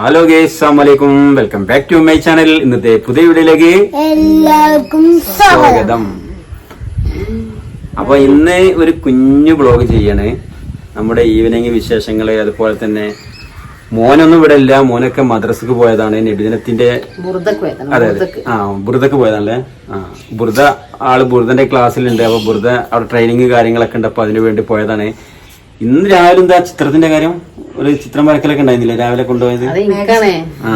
Hello guys അസ്സാമലൈക്കും welcome back to my channel ഇന്നത്തെ പുതിയ വീഡിയോയിലേക്ക് എല്ലാവർക്കും സ്വാഗതം. അപ്പൊ ഇന്ന് ഒരു കുഞ്ഞു ബ്ലോഗ് ചെയ്യണേ. നമ്മുടെ ഈവനിങ് വിശേഷങ്ങൾ അതുപോലെ തന്നെ മോനൊന്നും ഇവിടെ ഇല്ല. മോനൊക്കെ മദ്രസക്ക് പോയതാണ്. പോയതാണ്. അതെ അതെ. ആ ബുറുദക്ക് പോയതാണല്ലേ? ആ ബുറുദ ആൾ ബുറുദന്റെ ക്ലാസ്സിലുണ്ട്. അപ്പൊ ബുറുദ അവിടെ ട്രെയിനിങ് കാര്യങ്ങളൊക്കെ ഉണ്ട്. അപ്പൊ അതിനു വേണ്ടി പോയതാണ്. ഇന്ന് രാവിലെ എന്താ ചിത്രത്തിന്റെ കാര്യം? ഒരു ചിത്രം വരക്കലൊക്കെ ഉണ്ടായിരുന്നില്ലേ? രാവിലെ കൊണ്ടുപോയത്? അത് എനിക്കാണേ ആ.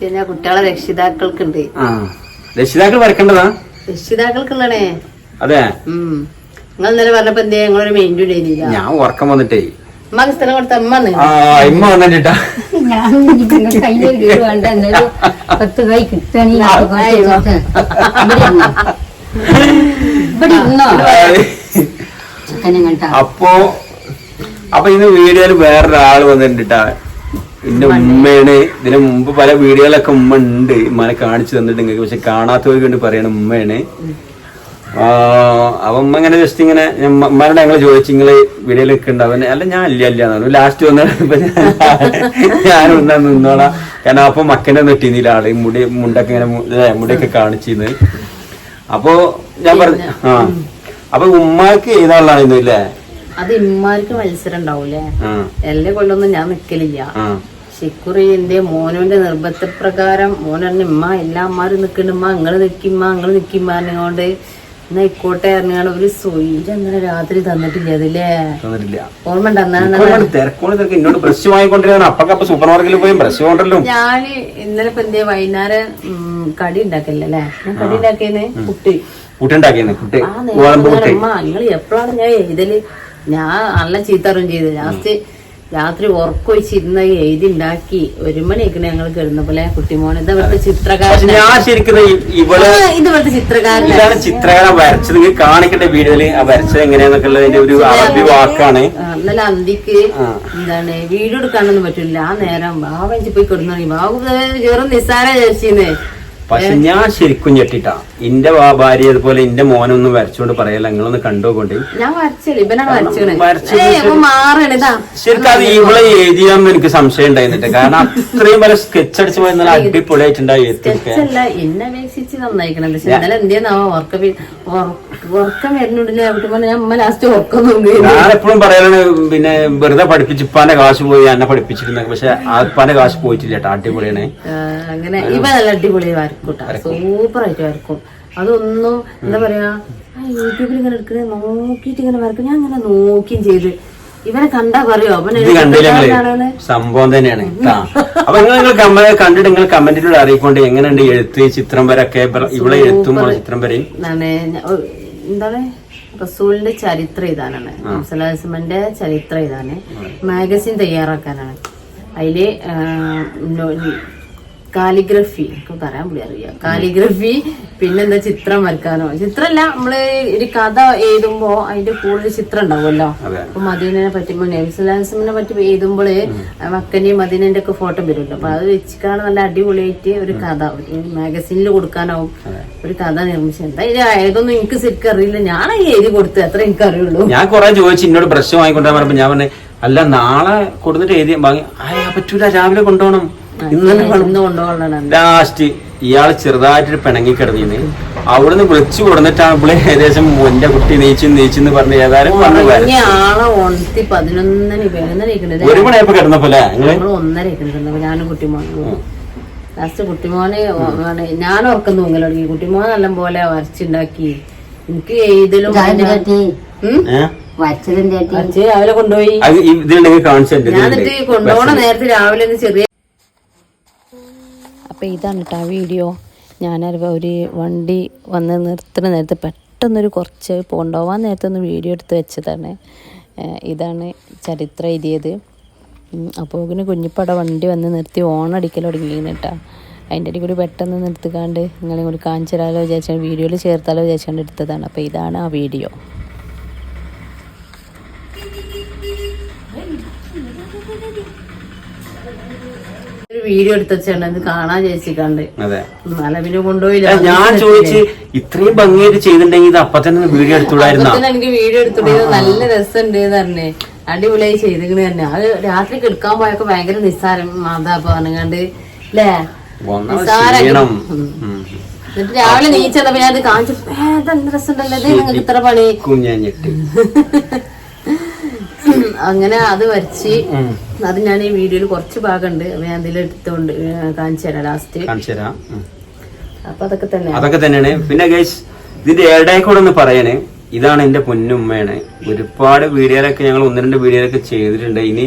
പിന്നെ കുട്ടികളെ രക്ഷിതാക്കൾക്കുണ്ട്. ആ. രക്ഷിതാക്കൾ വരക്കേണ്ടതാ? രക്ഷിതാക്കൾക്കുള്ളണേ അതെ. നിങ്ങൾ ഇന്നലെ പറഞ്ഞപ്പോ എന്തേ? ഞങ്ങളൊരു മെയിന്റെ ഇല്ല ഞാൻ ഉറക്കം വന്നിട്ടേ. അമ്മയ്ക്ക് സ്ഥലം കൊടുത്ത അമ്മ വന്ന്. ആ ഇമ്മ വന്നിട്ടാ. ഞാൻ കയ്യിൽ വീട് വേണ്ട. എന്നൊരു പത്ത് കൈ കിട്ടണി ഇവിടെ ഇരുന്നോ? ചെക്കനെ അപ്പോ അപ്പൊ ഇന്ന് വീഡിയോയിൽ വേറൊരാൾ വന്നിട്ടാ എന്റെ ഉമ്മയാണ്. ഇതിന് മുമ്പ് പല വീഡിയോകളൊക്കെ ഉമ്മ ഉണ്ട്. ഉമ്മനെ കാണിച്ചു തന്നിട്ട് നിങ്ങൾക്ക് പക്ഷെ കാണാത്തവർക്ക് വേണ്ടി പറയണ ഉമ്മയാണ്. അപ്പൊ ഉമ്മ ഇങ്ങനെ ജസ്റ്റ് ഇങ്ങനെ ഉമ്മനോട് ഞങ്ങൾ ചോദിച്ചു നിങ്ങൾ വീഡിയോയിൽ അവൻ അല്ല ഞാൻ ഇല്ല ഇല്ല ലാസ്റ്റ് വന്നിട്ട് ഞാൻ ഒന്നാ നിന്നോളാം. കാരണം അപ്പൊ മക്കനെ നെട്ടിന്നില്ല ആൾ. മുടി മുണ്ടൊക്കെ ഇങ്ങനെ മുടിയൊക്കെ കാണിച്ചിന്ന് അപ്പോ ഞാൻ പറഞ്ഞു ആ. അപ്പൊ ഉമ്മാക്ക് എഴുതാനുള്ളതായിരുന്നു ഇല്ലേ അത് ഇമ്മാർക്ക് മത്സരം ഉണ്ടാവൂലേ? എല്ലാ കൊല്ലൊന്നും ഞാൻ നിക്കലില്ല. ശിക്കുറിന്റെ ശിക്കുറി എന്റെ മോനോന്റെ നിർബന്ധപ്രകാരം മോൻ പറഞ്ഞ ഇമ്മ എല്ലാ അമ്മാരും നിക്കണ്ടുമ്മ നിങ്ങൾ നിക്കിമ്മ നിങ്ങൾ നിക്കിമ്മ എന്നോണ്ട് എന്നാ ഇക്കോട്ടെ അറിഞ്ഞാണ് ഒരു സ്വൈരം ഇന്നലെ രാത്രി തന്നിട്ടില്ല അതില്ലേ ഓർമ്മ ഞാൻ ഇന്നലെ ഇപ്പൊ എന്തേ വൈകുന്നേരം കടി ഉണ്ടാക്കല്ലേ ഞാൻ കടി ഉണ്ടാക്കിയതിന് കുട്ടി പുട്ടുണ്ടാക്കിയാണ് പുട്ട് നിങ്ങൾ എപ്പോഴാണ് ഞാൻ എഴുതൽ? ഞാൻ നല്ല ചീത്തറും ചെയ്ത്. ലാസ്റ്റ് രാത്രി ഉറക്കൊഴിച്ചിരുന്ന എഴുതി ഉണ്ടാക്കി ഒരു മണിയൊക്കെ ഞങ്ങൾ കിടന്നപ്പോലെ കുട്ടിമോൻ. ഇത് ഇവിടുത്തെ ചിത്രകാരൻ ഞാൻ ശരിക്കും ഇവിടെ ഇത് ഇവിടുത്തെ ചിത്രകാരൻ ഇതാണ് ചിത്രകാരൻ വരച്ചത്. നിങ്ങൾ കാണിക്കേണ്ട വീഡിയോയിൽ ആ വരച്ചത് എങ്ങനെയാന്നൊക്കെ ഉള്ളതിന്റെ ഒരു അറബി വാക്കാണ്. ഇന്നലെ അന്തിക്ക് എന്താണ് വീഡിയോ എടുക്കാനൊന്നും പറ്റില്ല. ആ നേരം ബാബഞ്ചി പോയി കിടന്നു ബാബു ചെറു നിസ്സാര വിചാരിച്ചിന്ന് പക്ഷെ ഞാൻ ശരിക്കും ഞെട്ടിട്ടാ. എന്റെ ഭാര്യ അതുപോലെ എന്റെ മോനൊന്നും വരച്ചോണ്ട് പറയല്ല. നിങ്ങളൊന്ന് കണ്ടുകൊണ്ട് ശരിക്കും അത് ഇവിടെ എഴുതിയാന്ന് എനിക്ക് സംശയം ഉണ്ടായിരുന്നിട്ട് കാരണം അത്രയും പല സ്കെച്ച് അടിച്ച് പോയി നല്ല അടിപൊളിയായിട്ടുണ്ടായി അല്ല എന്നെ അപേക്ഷിച്ച് നന്നായിക്കണം പക്ഷെ ഇന്നലെ എന്തിനാവോ ഉറക്കം വി- ഉറക്കം വരുന്നുണ്ടല്ലേ അവിടെ ഞാൻ അമ്മ ലാസ്റ്റ് ഉറക്കം നോക്കി. ഞാൻ എപ്പോഴും പറയലാണ് പിന്നെ വെറുതെ പഠിപ്പിച്ച് ഇപ്പാന്റെ കാശ് പോയി എന്നെ പഠിപ്പിച്ചിരുന്നു പക്ഷെ ആ ഇപ്പാന്റെ കാശ് പോയിട്ടില്ല കേട്ടോ അടിപൊളിയാണ്. അങ്ങനെ ഇവ നല്ല അടിപൊളി വരക്കൂട്ടാ സൂപ്പർ ആയിട്ട് വരക്കും. അതൊന്നും എന്താ പറയാ യൂട്യൂബിൽ ഇങ്ങനെ എടുക്കുന്നത് നോക്കിയിട്ട് ഇങ്ങനെ വരക്കും. ഞാൻ ഇങ്ങനെ നോക്കിയും ചെയ്ത്. ഇവനെ കണ്ടാ പറയോ? സംഭവം തന്നെയാണ്. അപ്പൊ നിങ്ങൾ നിങ്ങൾ കണ്ടിട്ട് നിങ്ങൾ കമന്റിലൂടെ അറിയിക്കൊണ്ട് എങ്ങനെയുണ്ട് എഴുത്ത് ചിത്രം വരൊക്കെ? ഇവിടെ എഴുത്തും ചിത്രം വരെയും. എന്താണ്? റസൂലിന്റെ ചരിത്രം ഇതാനാണ് മുസലാസ്മന്റെ ചരിത്രം ഇതാണ്. മാഗസിൻ തയ്യാറാക്കാനാണ്. അതിൽ കാലിഗ്രഫി. എനിക്ക് പറയാൻ പുള്ളി അറിയാം. കാലിഗ്രഫി പിന്നെന്താ ചിത്രം വരക്കാനോ. ചിത്രമല്ല നമ്മൾ ഒരു കഥ എഴുതുമ്പോ അതിന്റെ കൂടുതൽ ചിത്രം ഉണ്ടാവുമല്ലോ. അപ്പൊ മദീനെ പറ്റി നബിസ്ലാസ്മിനെ പറ്റി എഴുതുമ്പോൾ മക്കനെയും മദീനന്റെ ഒക്കെ ഫോട്ടോ വരുമല്ലോ. അപ്പൊ അത് വെച്ചിട്ടാണ് നല്ല അടിപൊളിയായിട്ട് ഒരു കഥ. മാഗസീനിൽ കൊടുക്കാനാവും. ഒരു കഥ നിർമ്മിച്ചത്. എന്താ ഇത് ഏതൊന്നും എനിക്ക് ശരിക്കും അറിയില്ല. ഞാൻ എഴുതി കൊടുത്തു അത്ര എനിക്ക് അറിയുള്ളൂ ഞാൻ കുറെ ചോദിച്ചു എന്നോട് പ്രശ്നം വാങ്ങിക്കൊണ്ടാ പറഞ്ഞപ്പോ ഞാൻ പറഞ്ഞു അല്ല നാളെ കൊടുത്തിട്ട് എഴുതി വാങ്ങി ആ പറ്റൂല രാവിലെ കൊണ്ടുപോകണം. ലാസ്റ്റ് ഇയാൾ ചെറുതായിട്ടൊരു പിണങ്ങി കിടന്നിന്ന് അവിടുന്ന് വിളിച്ചു കൊടുത്തിട്ടാണ് ഇവിടെ ഏകദേശം എന്റെ കുട്ടി നീച്ചു നീച്ചെന്ന് പറഞ്ഞ് ഏതായാലും പറഞ്ഞു ഒരു മണിയപ്പോ കിടന്നപ്പോലെ ഞാനും കുട്ടിമോനും. ലാസ്റ്റ് കുട്ടിമോനെ ഞാൻ ഉറക്കം തൂങ്ങൽ തുടങ്ങി. കുട്ടിമോൻ നല്ല പോലെ വരച്ചുണ്ടാക്കി. എനിക്ക് ചേട്ടി രാവിലെ കൊണ്ടുപോയി. ഞാൻ എന്നിട്ട് കൊണ്ടുപോകണ നേരത്തെ രാവിലെ ചെറിയ അപ്പൊ ഇതാണ് കേട്ടോ ആ വീഡിയോ. ഞാൻ ഒരു വണ്ടി വന്ന് നിർത്തുന്ന നേരത്ത് പെട്ടെന്നൊരു കുറച്ച് കൊണ്ടുപോകാൻ നേരത്തെ ഒന്ന് വീഡിയോ എടുത്ത് വെച്ചതാണ്. ഇതാണ് ചരിത്രം എഴുതിയത്. അപ്പോൾ ഇങ്ങനെ കുഞ്ഞിപ്പട വണ്ടി വന്ന് നിർത്തി ഓണടിക്കൽ തുടങ്ങിയിരുന്നു കേട്ടോ അതിന്റെ ഇടയിൽ കൂടി പെട്ടെന്ന് നിർത്തിക്കാണ്ട് നിങ്ങളെ കൂടി കാണിച്ചു തരാമല്ലോ വിചാരിച്ചാൽ വീഡിയോയിൽ ചേർത്താലോ വിചാരിച്ചാണ്ട് എടുത്തതാണ്. അപ്പോൾ ഇതാണ് ആ വീഡിയോ. ഒരു വീഡിയോ ഇത് കാണാൻ ചേച്ചിക്കാണ്ട്. പിന്നെ കൊണ്ടുപോയില്ല. ഞാൻ ചോദിച്ച് ഇത്രയും ഭംഗിയായിട്ട് ചെയ്തിട്ടുണ്ടെങ്കിൽ ഇത് അപ്പൊ തന്നെ വീഡിയോ എടുത്തുണ്ടായിരുന്നു എനിക്ക് വീഡിയോ എടുത്തു നല്ല രസമുണ്ട് തന്നെ അടിപൊളിയായി ചെയ്തിക്കണ് തന്നെ. അത് രാത്രി കിടക്കാൻ പോയൊക്കെ ഭയങ്കര നിസ്സാരം മാതാ പറഞ്ഞുകൊണ്ട് അല്ലേ നിസ്സാരം. എന്നിട്ട് രാവിലെ നീച്ചപ്പോ ഞാൻ അത് കാണിച്ചു "ഏ, ഇതെന്ത് രസമുണ്ടല്ലോ? ഇത് നിങ്ങൾക്ക് ഇത്ര പണി. കുഞ്ഞഞ്ഞിട്ട്. അങ്ങനെ അത് വരച്ച്. അത് ഞാൻ ഈ വീഡിയോയിൽ കുറച്ച് ഭാഗമുണ്ട്. ഞാൻ അതിൽ എടുത്തോണ്ട് കാണിച്ചു തരാം ലാസ്റ്റ് കാണിച്ചു തരാം. അപ്പൊ അതൊക്കെ തന്നെ അതൊക്കെ തന്നെയാണ്. പിന്നെ ഗൈസ് ഇതിന്റെ ഇടയിൽ കൂടെ ഒന്ന് പറയണേ. ഇതാണ് എന്റെ പൊന്നുമ്മയാണ്. ഒരുപാട് വീഡിയോയിലൊക്കെ ഞങ്ങൾ ഒന്ന് രണ്ട് വീഡിയോയിലൊക്കെ ചെയ്തിട്ടുണ്ട്. ഇനി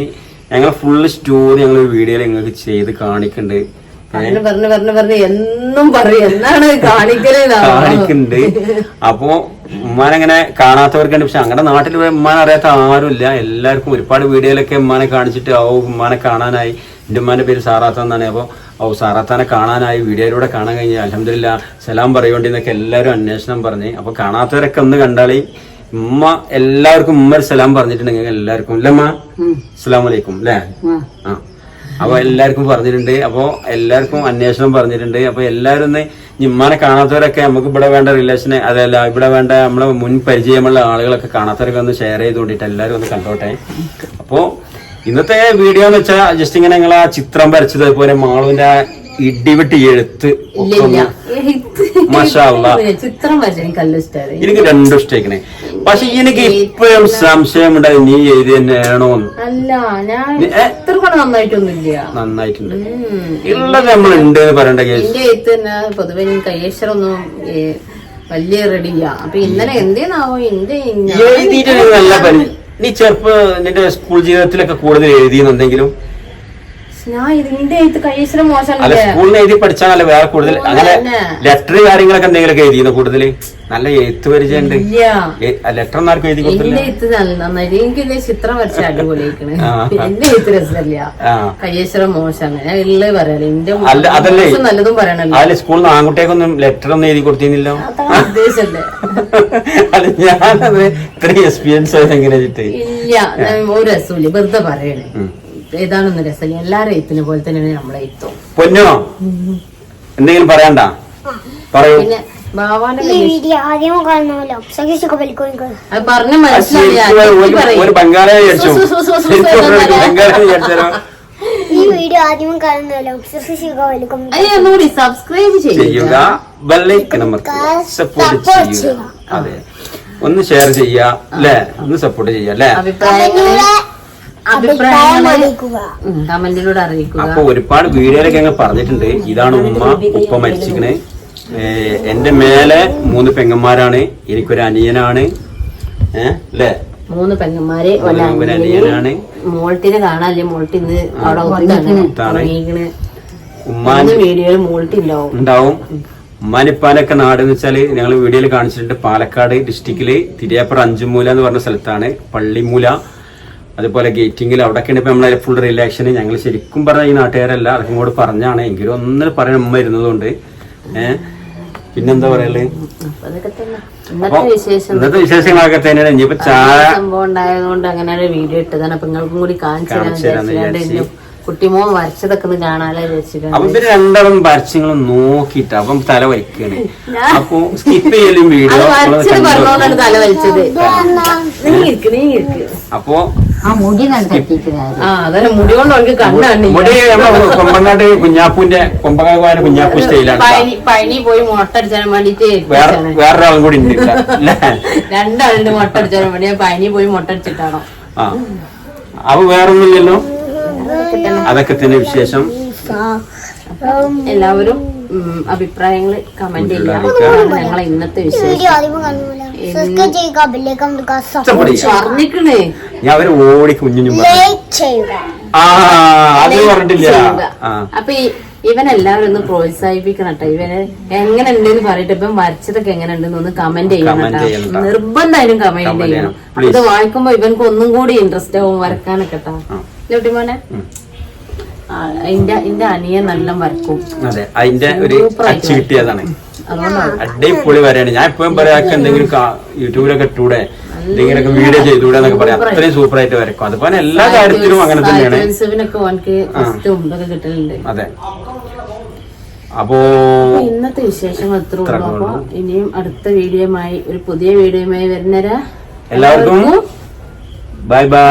ഞങ്ങൾ ഫുള്ള് സ്റ്റോറി ഞങ്ങൾ വീഡിയോയിൽ നിങ്ങൾക്ക് ചെയ്ത് കാണിക്കുന്നുണ്ട് പറഞ്ഞു പറഞ്ഞു പറഞ്ഞു പറഞ്ഞു എന്നും പറയും. എന്നാണ് കാണിക്കൽ കാണിക്കുന്നുണ്ട് അപ്പോ ഉമ്മാനങ്ങനെ കാണാത്തവർക്കുണ്ട്. പക്ഷെ അങ്ങനെ നാട്ടിൽ പോയി ഉമ്മാനെ അറിയാത്ത ആരുമില്ല. എല്ലാവർക്കും ഒരുപാട് വീഡിയോയിലൊക്കെ ഉമ്മാനെ കാണിച്ചിട്ട് ഓ ഉമ്മാനെ കാണാനായി. എന്റെ ഉമ്മാന്റെ പേര് സാറാത്ത എന്നാണ്. അപ്പോൾ ഓ സാറാത്താനെ കാണാനായി. വീഡിയോയിലൂടെ കാണാൻ കഴിഞ്ഞ. അലഹമില്ല സലാം പറയുകൊണ്ട് എന്നൊക്കെ എല്ലാവരും അന്വേഷണം പറഞ്ഞ്. അപ്പൊ കാണാത്തവരൊക്കെ ഒന്ന് കണ്ടാളി. ഉമ്മ എല്ലാവർക്കും ഉമ്മ സലാം പറഞ്ഞിട്ടുണ്ടെങ്കിൽ എല്ലാവർക്കും അല്ലേ അമ്മ അസ്സലാമു അലൈക്കും. അല്ലേ ആ. അപ്പൊ എല്ലാവർക്കും പറഞ്ഞിട്ടുണ്ട്. അപ്പൊ എല്ലാവർക്കും അന്വേഷണം പറഞ്ഞിട്ടുണ്ട്. അപ്പൊ എല്ലാവരും ഒന്ന് ഇമ്മാനെ കാണാത്തവരൊക്കെ നമുക്ക് ഇവിടെ വേണ്ട റിലേഷനെ അതല്ല ഇവിടെ വേണ്ട നമ്മളെ മുൻ പരിചയമുള്ള ആളുകളൊക്കെ കാണാത്തവരൊക്കെ ഒന്ന് ഷെയർ ചെയ്ത് കൊണ്ടിട്ട് എല്ലാവരും ഒന്ന് കണ്ടോട്ടെ. അപ്പോ ഇന്നത്തെ വീഡിയോ എന്ന് വെച്ചാൽ ജസ്റ്റ് ഇങ്ങനെ നിങ്ങൾ ആ ചിത്രം വരച്ചത് അതുപോലെ മാളുവിന്റെ ഇടിവിട്ട് എഴുത്ത്. ചിത്രം എനിക്ക് രണ്ടും ഇഷ്ടേക്കണേ പക്ഷെ എനിക്ക് ഇപ്പോഴും സംശയമുണ്ടായി നീ എഴുതി തന്നെയാണോ അല്ല ഞാൻ നന്നായിട്ടൊന്നുമില്ല. നന്നായിട്ടുണ്ട്. നമ്മളുണ്ട് ഉള്ളത് നമ്മൾ ഉണ്ട് എന്ന് പറയണ്ട കേസ്. എന്റെ എഴുത്ത് തന്നെ പൊതുവെ കയ്യേശ്വരൊന്നും വലിയ റെഡിയാ അപ്പൊ ഇന്നലെ എന്തേന്നാവോ എന്തേ എഴുതിയിട്ട് നല്ല നീ ചെറുപ്പം നിന്റെ സ്കൂൾ ജീവിതത്തിലൊക്കെ കൂടുതൽ എഴുതിയെന്നുണ്ടെങ്കിലും ഞാൻ ഇതിന്റെ എഴുത്ത് കയ്യേശ്വരം അല്ല സ്കൂളിൽ എഴുതി പഠിച്ചാണല്ലോ വേറെ കൂടുതൽ. അങ്ങനെ. ലെറ്റർ കാര്യങ്ങളൊക്കെ എന്തെങ്കിലുമൊക്കെ എഴുതിയെന്ന് കൂടുതൽ നല്ല എഴുത്ത് പരിചയമുണ്ട്. ലെറ്റർ ആർക്കും എഴുതി കൊടുത്തില്ല എനിക്ക് ചിത്രം വരച്ച. എന്റെ എഴുത്ത് രസമില്ല. കയ്യേശ്വരം പറയാലോ. എന്റെ അതല്ലേ. നല്ലതും പറയണല്ലോ. സ്കൂളിൽ ആൺകുട്ടിയൊന്നും ലെറ്റർ ഒന്നും എഴുതി കൊടുത്തിരുന്നില്ലോ. ഉദ്ദേശല്ലേ അല്ല ഞാനത് ഇത്രയും എക്സ്പീരിയൻസ് എങ്ങനെ ഇല്ല ഒരു രസമില്ല വെറുതെ പറയണേ. ഏതാണെന്ന് രസമില്ല എല്ലാരും എഴുത്തിനെ പോലെ തന്നെയാണ് നമ്മളെ എഴുത്തും പൊന്നോ എന്തെങ്കിലും പറയണ്ട പറയൂ പിന്നെ അത് പറഞ്ഞ മനസ്സിലായി ബംഗാളി ഈ വീഡിയോ ആദ്യം അയ്യോ ഒന്നുകൂടി സബ്സ്ക്രൈബ് ചെയ്യുക ചെയ്യുക ബെല്ലൈക്കൺ അമർത്തുക സപ്പോർട്ട് ചെയ്യുക. അതെ ഒന്ന് ഷെയർ ചെയ്യുക അല്ലേ ഒന്ന് സപ്പോർട്ട് ചെയ്യുക അല്ലേ കമന്റിലൂടെ അറിയിക്കുക. അപ്പൊ ഒരുപാട് വീഡിയോയിലൊക്കെ ഞങ്ങൾ പറഞ്ഞിട്ടുണ്ട്. ഇതാണ് ഉമ്മ ഉപ്പ മരിച്ചിക്കണ് ഏഹ് എന്റെ മേലെ മൂന്ന് പെങ്ങന്മാരാണ്. എനിക്കൊരു അനിയനാണ്. ഏഹ് അല്ലേ? മൂന്ന് പെങ്ങന്മാര് അനിയനാണ്. മോൾട്ടിനെ കാണാല്ലേ മോൾട്ടി ഇന്ന് അവിടെ ഇന്ന് വീഡിയോയിൽ മോൾട്ടി ഉണ്ടാവും. ഉണ്ടാവും. ഉമ്മാനിപ്പാനൊക്കെ നാട് എന്ന് വെച്ചാൽ ഞങ്ങൾ വീഡിയോയിൽ കാണിച്ചിട്ടുണ്ട്. പാലക്കാട് ഡിസ്ട്രിക്റ്റിൽ തിരിയാപ്പുറ അഞ്ചുമൂല എന്ന് പറഞ്ഞ സ്ഥലത്താണ്. പള്ളിമൂല. അതുപോലെ ഗേറ്റിങ്ങിൽ അവിടെയൊക്കെയാണ് ഇപ്പം നമ്മളെ ഫുൾ റിലാക്ഷൻ ഞങ്ങൾ ശരിക്കും പറഞ്ഞാൽ ഈ നാട്ടുകാരല്ല അതൊക്കെ ഇങ്ങോട്ട് പറഞ്ഞാണ്. എങ്കിലും ഒന്ന് പറയാൻ ഉമ്മ ഇരുന്നതുകൊണ്ട്. ഏഹ് പിന്നെന്താ പറയല്ലേ അതൊക്കെ തന്നെ. അപ്പൊ ഇന്നത്തെ വിശേഷം. ഇന്നത്തെ വിശേഷങ്ങളൊക്കെ തന്നെയാണ്. ഇനിയിപ്പോ ചായ സംഭവം ഉണ്ടായതുകൊണ്ട് അങ്ങനെ ഒരു വീഡിയോ ഇട്ടതാണ്. അപ്പൊ നിങ്ങൾക്കും കൂടി കാണിച്ചു തരാൻ കാണിച്ചു തരാന്ന് വിചാരിച്ചിട്ട് വിചാരിച്ച്. കുട്ടിമോൻ വരച്ചതൊക്കെ ഒന്ന് കാണാനോ വിചാരിച്ചിട്ടാണ്. അപ്പൊ ഇവർ രണ്ടാളും വരച്ചങ്ങളും നോക്കിട്ട് അപ്പം തല വയ്ക്കാണ് അപ്പൊ സ്കിപ്പ് ചെയ്യലും വീഡിയോ അപ്പോ തല വലിച്ചത്. അപ്പൊ മുടി കൊമ്പങ്ങാട്ട് കുഞ്ഞാപ്പൂന്റെ കൊമ്പകാര കുഞ്ഞാപ്പൂ സ്റ്റൈലാണ്. പഴനി പോയി മുട്ടടിച്ചാൻ വേണ്ടിട്ട് വേറെ വേറൊരാളും കൂടി ഉണ്ട് രണ്ടാളുണ്ട് മുട്ട അടിച്ചാൻ വേണ്ടി. പഴനി പോയി മുട്ടടിച്ചിട്ടാണോ? അവ ആ. അപ്പൊ വേറൊന്നുമില്ലല്ലോ? അതൊക്കെ തന്നെ വിശേഷം. എല്ലാവരും അഭിപ്രായങ്ങൾ കമന്റ് ചെയ്യാം. ഞങ്ങളെ ഇന്നത്തെ വിഷയം. ഞാൻ അവർ ഓടി കുഞ്ഞിനും അപ്പൊ ഇവനെല്ലാവരും എല്ലാവരും ഒന്ന് പ്രോത്സാഹിപ്പിക്കണം കേട്ടോ ഇവന് എങ്ങനെ ഉണ്ടെന്ന് പറയട്ടെ. ഇപ്പം വരച്ചതൊക്കെ എങ്ങനെ ഉണ്ടെന്ന് ഒന്ന് കമന്റ് ചെയ്യണം കേട്ടോ നിർബന്ധമായാലും കമന്റ് ചെയ്യണം. അത് ഇത് വായിക്കുമ്പോ ഇവൻക്ക് ഒന്നും കൂടി ഇൻട്രസ്റ്റ് ആവും വരക്കാനൊക്കെ കേട്ടോ മോനെ അതിന്റെ ഒരു അച്ച് കിട്ടിയതാണ്. അടിപൊളി വരെയാണ്. ഞാൻ എപ്പോഴും പറയാം എന്തെങ്കിലും യൂട്യൂബിലൊക്കെ ഇട്ടൂടെ? എന്തെങ്കിലുമൊക്കെ വീഡിയോ ചെയ്തൂടെ എന്നൊക്കെ പറയാം. അത്രയും സൂപ്പർ ആയിട്ട് വരക്കും. അതുപോലെ എല്ലാ കാര്യത്തിലും അങ്ങനെ തന്നെയാണ്. അതെ. അപ്പോ ഇന്നത്തെ വിശേഷങ്ങൾ എത്ര ഉള്ളൂ. ഇനിയും അടുത്ത വീഡിയോയുമായി ഒരു പുതിയ വീഡിയോയുമായി വരുന്നവരാ എല്ലാവർക്കും ബൈ ബൈ.